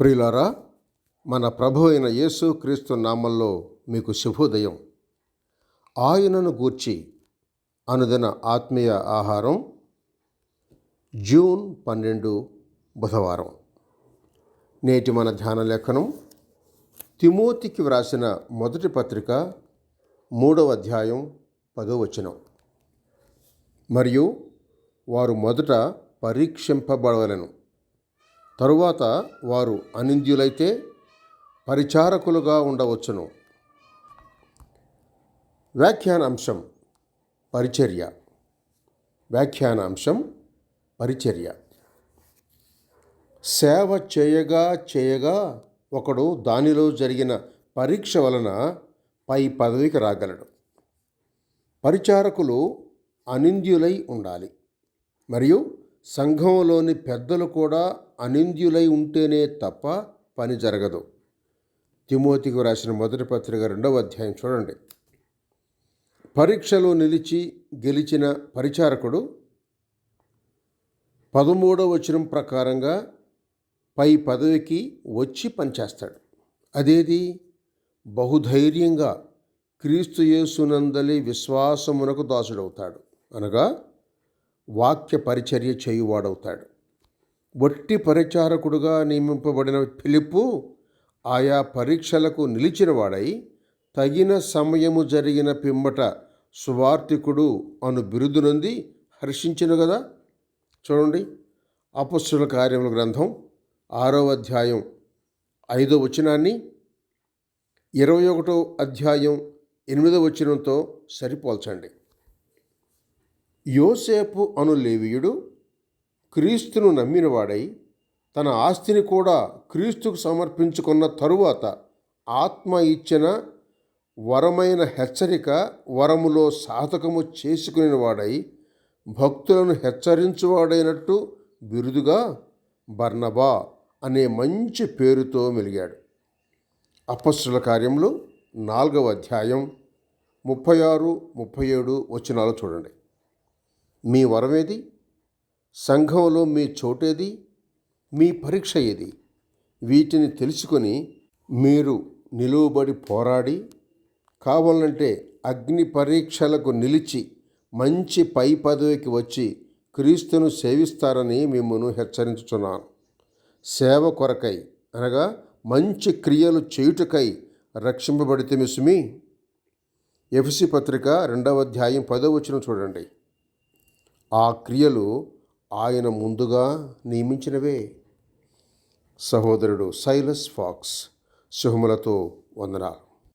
ప్రియులారా మన ప్రభు అయిన యేసు క్రీస్తు నామంలో మీకు శుభోదయం. ఆయనను గూర్చి అనుదిన ఆత్మీయ ఆహారం జూన్ పన్నెండు బుధవారం. నేటి మన ధ్యాన లేఖనం తిమోతికి వ్రాసిన మొదటి పత్రిక మూడవ అధ్యాయం పదో వచనం. మరియు వారు మొదట పరీక్షింపబడవలను. తరువాత వారు అనింద్యులైతే పరిచారకులుగా ఉండవచ్చును. వ్యాఖ్యాన అంశం పరిచర్య. వ్యాఖ్యాన అంశం పరిచర్య. సేవ చేయగా చేయగా ఒకడు దానిలో జరిగిన పరీక్ష వలన పై పదవికి రాగలడు. పరిచారకులు అనింద్యులై ఉండాలి. మరియు సంఘంలోని పెద్దలు కూడా అనింద్యులై ఉంటేనే తప్ప పని జరగదు. తిమోతికి రాసిన మొదటి పత్రిక రెండవ అధ్యాయం చూడండి. పరీక్షలో నిలిచి గెలిచిన పరిచారకుడు పదమూడవ వచనం ప్రకారంగా పై పదవికి వచ్చి పనిచేస్తాడు. అదేది? బహుధైర్యంగా క్రీస్తు యేసునందలి విశ్వాసమునకు దాసుడవుతాడు. అనగా వాక్య పరిచర్య చేయువాడవుతాడు. వట్టి పరిచారకుడుగా నియమింపబడిన పిలుపు ఆయా పరీక్షలకు నిలిచినవాడై తగిన సమయము జరిగిన పిమ్మట సువార్థికుడు అను బిరుదునంది హర్షించను కదా చూడండి. అపస్సుల కార్యముల గ్రంథం ఆరో అధ్యాయం ఐదో వచనాన్ని ఇరవై ఒకటో అధ్యాయం ఎనిమిదో వచనంతో సరిపోల్చండి. యోసేపు అను లేవీయుడు క్రీస్తును నమ్మినవాడై తన ఆస్తిని కూడా క్రీస్తుకు సమర్పించుకున్న తరువాత ఆత్మ ఇచ్చిన వరమైన హెచ్చరిక వరములో సాధకము చేసుకునేవాడై భక్తులను హెచ్చరించువాడైనట్టు బిరుదుగా బర్నబా అనే మంచి పేరుతో మెలిగాడు. అపస్సుల కార్యంలో నాలుగవ అధ్యాయం ముప్పై ఆరు ముప్పై ఏడు వచనాలు చూడండి. మీ వరమేది? సంఘంలో మీ చోటేది? మీ పరీక్ష ఏది? వీటిని తెలుసుకొని మీరు నిలువబడి పోరాడి కావాలంటే అగ్ని పరీక్షలకు నిలిచి మంచి పై పదవికి వచ్చి క్రీస్తును సేవిస్తారని మిమ్మల్ని హెచ్చరించుచున్నాను. సేవ కొరకై అనగా మంచి క్రియలు చేయుటకై రక్షింపబడితే మిసుమి ఎఫ్సి పత్రిక రెండవ అధ్యాయం పదో వచ్చిన చూడండి. ఆ క్రియలు ఆయన ముందుగా నియమించినవే. సహోదరుడు సైలస్ ఫాక్స్ శుభములతో వందనాలు.